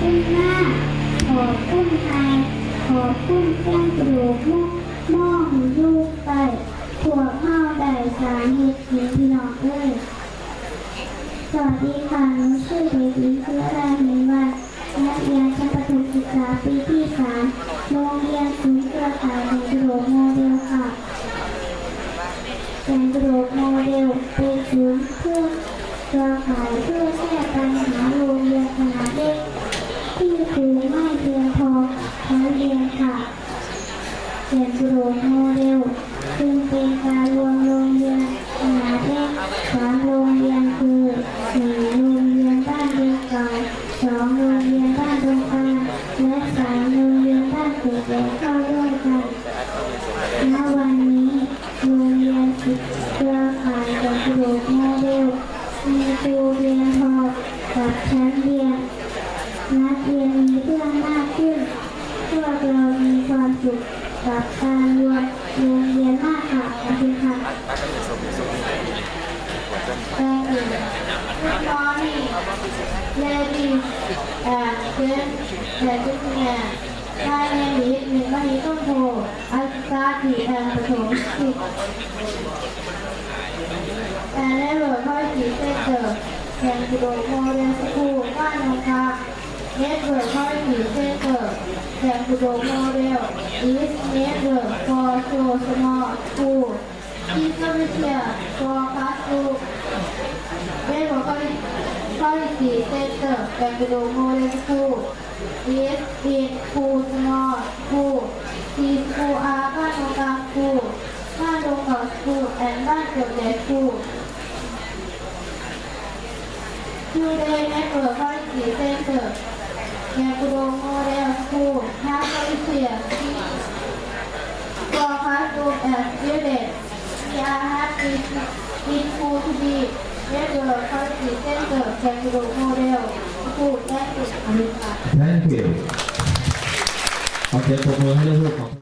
คุณไทยขอบคุณแก้งกระดูกมุกมองลูกไปพวกเข้าได้สาเหตุเพียงพี่น้องเอ้ยสวัสดีค่ะหนูชื่อเด็กหญิงเชื้อราหินวัฒน์นักเรียนชั้นประถมศึกษาปีที่สามโรงเรียนศูนย์เครือข่ายแห่งกระโดดโมเดลค่ะแห่งกระโดดโมเดลเป็นศูนย์เพื่อเครือข่ายเพื่อแก้ปัญหาโรงเรียนขนาดเล็ก ที่ครูไม่เพียงพอทั้งเรียนค่ะเรียนกระโดดโมเดลจึงเป็นการรวมโรงเรียนขนาดเล็กสามโรงเรียนคือหนึ่งโรงเรียนบ้านเดียวเก่าสองโรงเรียนบ้านตรงกลางและสามโรงเรียนบ้านเกิดใหญ่เข้าร่วมกัน ณวันนี้โรงเรียนสิบเครือข่ายกระโดดโมเดลมีครูเรียนพอกับชั้นเรียนนักเรียนมีเพื่อนมากขึ้น พวกเรามีความสุขกับการรวมโรงเรียนมากค่ะขอบคุณค่ะ Thank you. Good morning, ladies and gentlemen. My name is Nimai สีทางปฐมสิทธิ์การได้โหลดพ่อสีเส้นเกิดแข่งกิโลโมเรลสกูบ้านนองคาเน็ตเวิร์กพ่อสีเส้นเกิดแทนคุโดโมเดลอีสเน็ตเวิร์กฟอร์โชสมอลสกูที่ก็ไม่เชื่อฟอร์คาสกูเน็ตเวิร์กพ่อสีเส้นเกิดแทนคุโดโมเดลสกู Yes, it could not go. It could าง school บ้านตรงกับ school เกิดแก่ผู้ยูเดนเกิดอฟสีเส้นเกิดแก่กุโดโมเดลผู้ท้าไฟเสียกอฟ้าดูแอบยเดนยาฮัตติดินผู้ที่ดีแก่กุโดงอฟสีเส้นเกิดแก่กุโดโมเดลผู้ได้ติดอันนี้ค่ะ Thank you ขอเสียงปรบมือให้ลูกของ